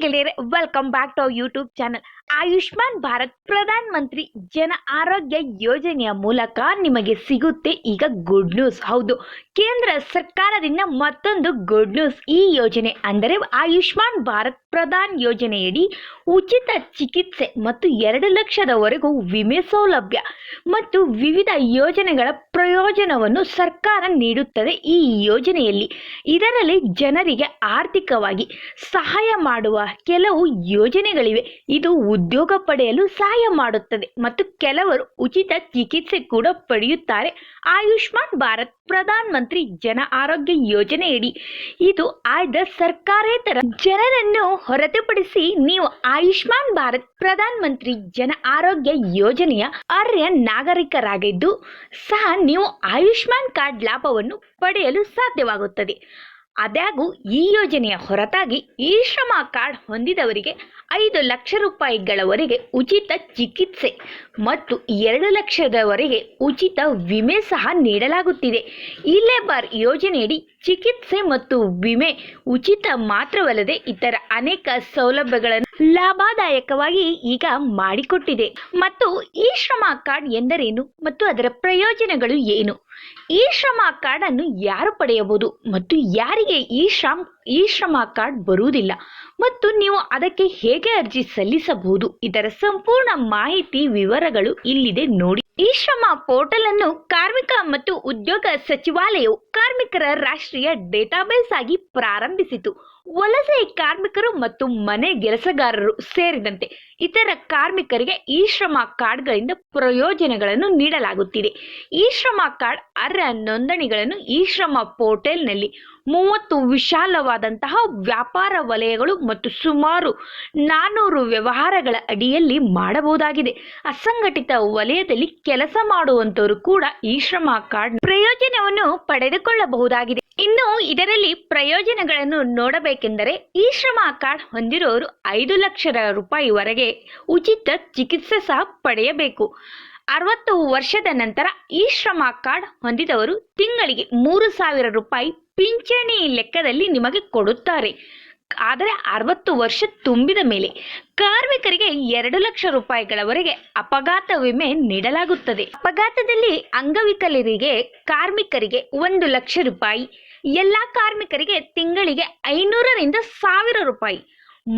ಗೆಳೆಯರೆ welcome back to our YouTube channel Ayushman Bharat Pradhan Mantri Jan ಆರೋಗ್ಯ ಯೋಜನೆಯ ಮೂಲಕ ನಿಮಗೆ ಸಿಗುತ್ತೆ ಈಗ ಗುಡ್ ನ್ಯೂಸ್ ಹೌದು, ಕೇಂದ್ರ ಸರ್ಕಾರದಿಂದ ಮತ್ತೊಂದು ಗುಡ್ ನ್ಯೂಸ್ ಈ ಯೋಜನೆ ಅಂದರೆ ಆಯುಷ್ಮಾನ್ ಭಾರತ್ ಪ್ರಧಾನ್ ಯೋಜನೆಯಡಿ ಉಚಿತ ಚಿಕಿತ್ಸೆ ಮತ್ತು ಎರಡು ಲಕ್ಷದವರೆಗೂ ವಿಮೆ ಸೌಲಭ್ಯ ಮತ್ತು ವಿವಿಧ ಯೋಜನೆಗಳ ಪ್ರಯೋಜನವನ್ನು ಸರ್ಕಾರ ನೀಡುತ್ತದೆ. ಈ ಯೋಜನೆಯಲ್ಲಿ ಇದರಲ್ಲಿ ಜನರಿಗೆ ಆರ್ಥಿಕವಾಗಿ ಸಹಾಯ ಮಾಡುವ ಕೆಲವು ಯೋಜನೆಗಳಿವೆ. ಇದು ಉದ್ಯೋಗ ಪಡೆಯಲು ಸಹಾಯ ಮಾಡುತ್ತದೆ. ಮತ್ತು ಕೆಲವರು ಉಚಿತ ಚಿಕಿತ್ಸೆ ಕೂಡ ಪಡೆಯುತ್ತಾರೆ. ಆಯುಷ್ಮಾನ್ ಭಾರತ್ ಪ್ರಧಾನ ಮಂತ್ರಿ ಜನ ಆರೋಗ್ಯ ಯೋಜನೆಯಡಿ ಇದು ಆಯ್ದ ಸರ್ಕಾರೇತರ ಜನರನ್ನು ಹೊರತುಪಡಿಸಿ ನೀವು ಆಯುಷ್ಮಾನ್ ಭಾರತ್ ಪ್ರಧಾನ ಮಂತ್ರಿ ಜನ ಆರೋಗ್ಯ ಯೋಜನೆಯ ಅರ್ಹ ನಾಗರಿಕರಾಗಿದ್ದು ಸಹ ನೀವು ಆಯುಷ್ಮಾನ್ ಕಾರ್ಡ್ ಲಾಭವನ್ನು ಪಡೆಯಲು ಸಾಧ್ಯವಾಗುತ್ತದೆ. ಆದಾಗೂ ಈ ಯೋಜನೆಯ ಹೊರತಾಗಿ ಈ ಶ್ರಮ ಕಾರ್ಡ್ ಹೊಂದಿದವರಿಗೆ ಐದು ಲಕ್ಷ ರೂಪಾಯಿಗಳವರೆಗೆ ಉಚಿತ ಚಿಕಿತ್ಸೆ ಮತ್ತು ಎರಡು ಲಕ್ಷದವರೆಗೆ ಉಚಿತ ವಿಮೆ ಸಹ ನೀಡಲಾಗುತ್ತಿದೆ. ಈ ಲೇಬರ್ ಯೋಜನೆಯಡಿ ಚಿಕಿತ್ಸೆ ಮತ್ತು ವಿಮೆ ಉಚಿತ ಮಾತ್ರವಲ್ಲದೆ ಇತರ ಅನೇಕ ಸೌಲಭ್ಯಗಳನ್ನು ಲಾಭದಾಯಕವಾಗಿ ಈಗ ಮಾಡಿಕೊಟ್ಟಿದೆ. ಮತ್ತು ಈ ಶ್ರಮ ಕಾರ್ಡ್ ಎಂದರೇನು ಮತ್ತು ಅದರ ಪ್ರಯೋಜನಗಳು ಏನು? ಈ ಶ್ರಮ ಕಾರ್ಡ್ ಅನ್ನು ಯಾರು ಪಡೆಯಬಹುದು ಮತ್ತು ಯಾರಿಗೆ ಈ ಶ್ರಮ್ ಈ ಶ್ರಮ ಕಾರ್ಡ್ ಬರುವುದಿಲ್ಲ. ಮತ್ತು ನೀವು ಅದಕ್ಕೆ ಹೇಗೆ ಅರ್ಜಿ ಸಲ್ಲಿಸಬಹುದು? ಇದರ ಸಂಪೂರ್ಣ ಮಾಹಿತಿ, ವಿವರಗಳು ಇಲ್ಲಿದೆ ನೋಡಿ. ಈ ಶ್ರಮ ಪೋರ್ಟಲ್ ಅನ್ನು ಕಾರ್ಮಿಕ ಮತ್ತು ಉದ್ಯೋಗ ಸಚಿವಾಲಯವು ಕಾರ್ಮಿಕರ ರಾಷ್ಟ್ರೀಯ ಡೇಟಾಬೇಸ್ ಆಗಿ ಪ್ರಾರಂಭಿಸಿತು. ವಲಸೆ ಕಾರ್ಮಿಕರು ಮತ್ತು ಮನೆ ಕೆಲಸಗಾರರು ಸೇರಿದಂತೆ ಇತರ ಕಾರ್ಮಿಕರಿಗೆ ಈ ಶ್ರಮ ಕಾರ್ಡ್ಗಳಿಂದ ಪ್ರಯೋಜನಗಳನ್ನು ನೀಡಲಾಗುತ್ತಿದೆ. ಈ ಶ್ರಮ ಕಾರ್ಡ್ ಅರ್ಹ ನೋಂದಣಿಗಳನ್ನು ಈ ಶ್ರಮ ಪೋರ್ಟಲ್ನಲ್ಲಿ ಮೂವತ್ತು ವಿಶಾಲವಾದಂತಹ ವ್ಯಾಪಾರ ವಲಯಗಳು ಮತ್ತು ಸುಮಾರು ನಾನ್ನೂರು ವ್ಯವಹಾರಗಳ ಅಡಿಯಲ್ಲಿ ಮಾಡಬಹುದಾಗಿದೆ. ಅಸಂಘಟಿತ ವಲಯದಲ್ಲಿ ಕೆಲಸ ಮಾಡುವಂಥವರು ಕೂಡ ಈ ಶ್ರಮ ಕಾರ್ಡ್ ಪ್ರಯೋಜನವನ್ನು ಪಡೆದುಕೊಳ್ಳಬಹುದಾಗಿದೆ. ಇನ್ನು ಇದರಲ್ಲಿ ಪ್ರಯೋಜನಗಳನ್ನು ನೋಡಬೇಕೆಂದರೆ ಈ ಶ್ರಮ ಕಾರ್ಡ್ ಹೊಂದಿರೋರು ಐದು ಲಕ್ಷ ರೂಪಾಯಿವರೆಗೆ ಉಚಿತ ಚಿಕಿತ್ಸೆ ಸಹ ಪಡೆಯಬೇಕು. ಅರವತ್ತು ವರ್ಷದ ನಂತರ ಈ ಶ್ರಮ ಕಾರ್ಡ್ ಹೊಂದಿದವರು ತಿಂಗಳಿಗೆ ಮೂರು ಸಾವಿರ ರೂಪಾಯಿ ಪಿಂಚಣಿ ಲೆಕ್ಕದಲ್ಲಿ ನಿಮಗೆ ಕೊಡುತ್ತಾರೆ. ಆದರೆ ಅರವತ್ತು ವರ್ಷ ತುಂಬಿದ ಮೇಲೆ ಕಾರ್ಮಿಕರಿಗೆ ಎರಡು ಲಕ್ಷ ರೂಪಾಯಿಗಳವರೆಗೆ ಅಪಘಾತ ವಿಮೆ ನೀಡಲಾಗುತ್ತದೆ. ಅಪಘಾತದಲ್ಲಿ ಅಂಗವಿಕಲರಿಗೆ, ಕಾರ್ಮಿಕರಿಗೆ ಒಂದು ಲಕ್ಷ ರೂಪಾಯಿ, ಎಲ್ಲ ಕಾರ್ಮಿಕರಿಗೆ ತಿಂಗಳಿಗೆ ಐನೂರರಿಂದ ಸಾವಿರ ರೂಪಾಯಿ.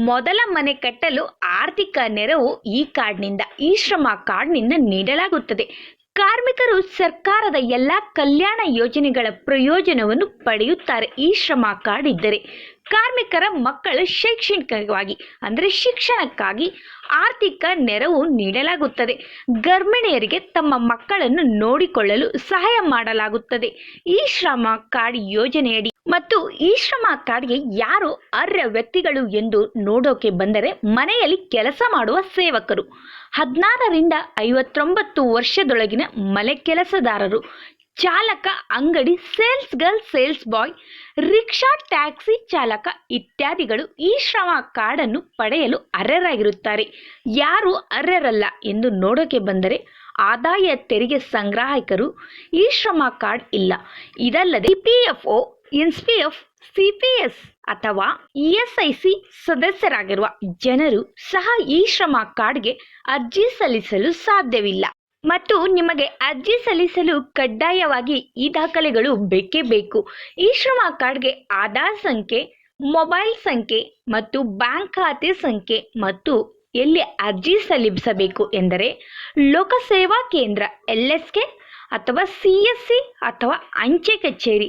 ಮೊದಲ ಮನೆ ಕಟ್ಟಲು ಆರ್ಥಿಕ ನೆರವು ಈ ಕಾರ್ಡ್ನಿಂದ, ಈ ಶ್ರಮ ಕಾರ್ಡ್ನಿಂದ ನೀಡಲಾಗುತ್ತದೆ. ಕಾರ್ಮಿಕರು ಸರ್ಕಾರದ ಎಲ್ಲ ಕಲ್ಯಾಣ ಯೋಜನೆಗಳ ಪ್ರಯೋಜನವನ್ನು ಪಡೆಯುತ್ತಾರೆ. ಈ ಶ್ರಮ ಕಾರ್ಡ್ ಇದ್ದರೆ ಕಾರ್ಮಿಕರ ಮಕ್ಕಳ ಶೈಕ್ಷಣಿಕವಾಗಿ, ಅಂದರೆ ಶಿಕ್ಷಣಕ್ಕಾಗಿ ಆರ್ಥಿಕ ನೆರವು ನೀಡಲಾಗುತ್ತದೆ. ಗರ್ಭಿಣಿಯರಿಗೆ ತಮ್ಮ ಮಕ್ಕಳನ್ನು ನೋಡಿಕೊಳ್ಳಲು ಸಹಾಯ ಮಾಡಲಾಗುತ್ತದೆ. ಈ ಶ್ರಮ ಕಾರ್ಡ್ ಯೋಜನೆಯಡಿ ಮತ್ತು ಈ ಶ್ರಮ ಕಾರ್ಡ್ಗೆ ಯಾರು ಅರ್ಹ ವ್ಯಕ್ತಿಗಳು ಎಂದು ನೋಡೋಕೆ ಬಂದರೆ ಮನೆಯಲ್ಲಿ ಕೆಲಸ ಮಾಡುವ ಸೇವಕರು. ಹದಿನಾರರಿಂದ ಐವತ್ತೊಂಬತ್ತು ವರ್ಷದೊಳಗಿನ ಮನೆ ಕೆಲಸದಾರರು ಚಾಲಕ ಅಂಗಡಿ sales girl sales boy rickshaw taxi ಚಾಲಕ ಇತ್ಯಾದಿಗಳು ಈ ಶ್ರಮ ಕಾರ್ಡನ್ನು ಪಡೆಯಲು ಅರ್ಹರಾಗಿರುತ್ತಾರೆ. ಯಾರು ಅರ್ಹರಲ್ಲ ಎಂದು ನೋಡೋಕೆ ಬಂದರೆ ಆದಾಯ ತೆರಿಗೆ ಸಂಗ್ರಾಹಕರು ಈ ಶ್ರಮ ಕಾರ್ಡ್ ಇಲ್ಲ. ಇದಲ್ಲದೆ P F O S P F C P S ಅಥವಾ ಇ ಎಸ್ ಐ ಸಿ ಸದಸ್ಯರಾಗಿರುವ ಜನರು ಸಹ ಈ ಶ್ರಮ ಕಾರ್ಡ್ಗೆ ಅರ್ಜಿ ಸಲ್ಲಿಸಲು ಸಾಧ್ಯವಿಲ್ಲ. ಮತ್ತು ನಿಮಗೆ ಅರ್ಜಿ ಸಲ್ಲಿಸಲು ಕಡ್ಡಾಯವಾಗಿ ಈ ದಾಖಲೆಗಳು ಬೇಕೇ ಬೇಕು. ಈ ಶ್ರಮ ಕಾರ್ಡ್ಗೆ ಆಧಾರ್ ಸಂಖ್ಯೆ, ಮೊಬೈಲ್ ಸಂಖ್ಯೆ ಮತ್ತು ಬ್ಯಾಂಕ್ ಖಾತೆ ಸಂಖ್ಯೆ ಮತ್ತು ಎಲ್ಲಿ ಅರ್ಜಿ ಸಲ್ಲಿಸಬೇಕು ಎಂದರೆ ಲೋಕಸೇವಾ ಕೇಂದ್ರ, ಎಲ್ ಎಸ್ ಕೆ ಅಥವಾ ಸಿ ಎಸ್ ಸಿ ಅಥವಾ ಅಂಚೆ ಕಚೇರಿ.